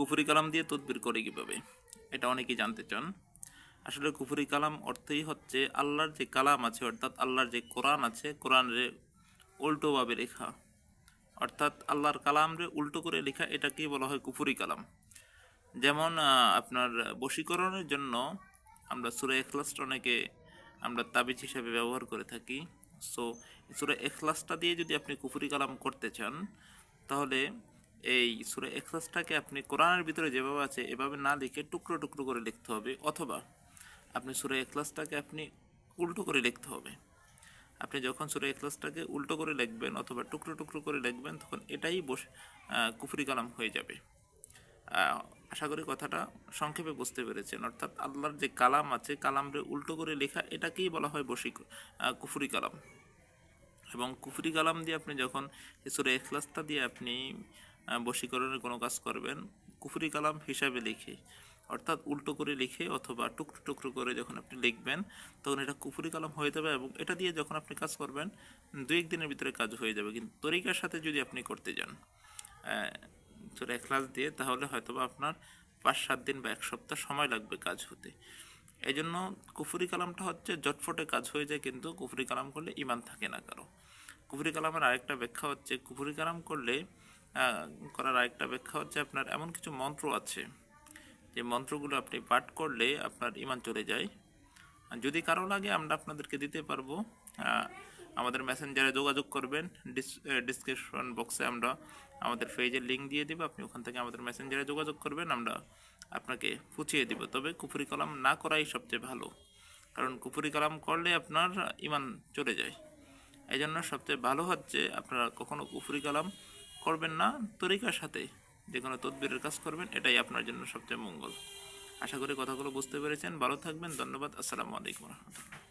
কুফরি কালাম দিয়ে তদবির করে কীভাবে? এটা অনেকেই জানতে চান। আসলে কুফুরি কালাম অর্থই হচ্ছে আল্লাহর যে কালাম আছে, অর্থাৎ আল্লাহর যে কোরআন আছে, কোরআনের উল্টোভাবে লেখা। অর্থাৎ আল্লাহর কালামরে উল্টো করে লেখা, এটাকেই বলা হয় কুফুরি কালাম। যেমন আপনার বশীকরণের জন্য আমরা সুরে এখলাসটা অনেকে আমরা তাবিজ হিসাবে ব্যবহার করে থাকি। সো সুরে এখলাসটা দিয়ে যদি আপনি কুফুরি কালাম করতে চান, তাহলে এই সুরে এখলাসটাকে আপনি কোরআনের ভিতরে যেভাবে আছে, এভাবে না লিখে টুকরো টুকরো করে লিখতে হবে, অথবা আপনি সুরে এখলাসটাকে আপনি উল্টো করে লিখতে হবে। আপনি যখন সুরে এখলাসটাকে উল্টো করে লিখবেন অথবা টুকরো টুকরো করে লিখবেন, তখন এটাই বস কুফরি কালাম হয়ে যাবে। আশা করি কথাটা সংক্ষেপে বুঝতে পেরেছেন। অর্থাৎ আল্লাহর যে কালাম আছে, কালামরে উল্টো করে লেখা, এটাকেই বলা হয় বসি কুফরি কালাম। এবং কুফরি কালাম দিয়ে আপনি যখন সুরে এখলাসটা দিয়ে আপনি বশীকরণের কোনো কাজ করবেন। কুফরি কালাম হিসাবে লিখে, অর্থাৎ উল্টো করে লিখে অথবা টুকরো টুকরো করে যখন আপনি লিখবেন, তখন এটা কুফরি কালাম হয়ে যাবে এবং এটা দিয়ে যখন আপনি কাজ করবেন, দু এক দিনের ভিতরে কাজ হয়ে যাবে। কিন্তু তরিকার সাথে যদি আপনি করতে যান সুরে এখলাস দিয়ে, তাহলে হয়তোবা আপনার পাঁচ সাত দিন বা এক সপ্তাহ সময় লাগবে কাজ হতে। এই জন্য কুফরি কালামটা হচ্ছে জটফটে কাজ হয়ে যায়, কিন্তু কুফরি কালাম করলে ইমান থাকে না কারও। কুফরি কালামের আরেকটা ব্যাখ্যা হচ্ছে, কুফরি কালাম করলে করার আরেকটা ব্যাখ্যা হচ্ছে আপনার এমন কিছু মন্ত্র আছে, যে মন্ত্রগুলো আপনি পাঠ করলে আপনার ইমান চলে যায়। যদি কারও লাগে, আমরা আপনাদেরকে দিতে পারব। আমাদের মেসেঞ্জারে যোগাযোগ করবেন। ডিসক্রিপশন বক্সে আমরা আমাদের পেজের লিঙ্ক দিয়ে দিব। আপনি ওখান থেকে আমাদের মেসেঞ্জারে যোগাযোগ করবেন। আমরা আপনাকে পুছিয়ে দিব। তবে কুফরি কালাম না করাই সবচেয়ে ভালো। কারণ কুফরি কালাম করলে আপনার ইমান চলে যায়। এই জন্য সবচেয়ে ভালো হচ্ছে, আপনারা কখনো কুফরি কালাম করবেন না, তরিকার সাথে যে কোনো তদবিরের কাজ করবেন, এটাই আপনার জন্য সবচেয়ে মঙ্গল। আশা করি কথাগুলো বুঝতে পেরেছেন। ভালো থাকবেন। ধন্যবাদ। আসসালামু আলাইকুম রহমতুল্লাহ।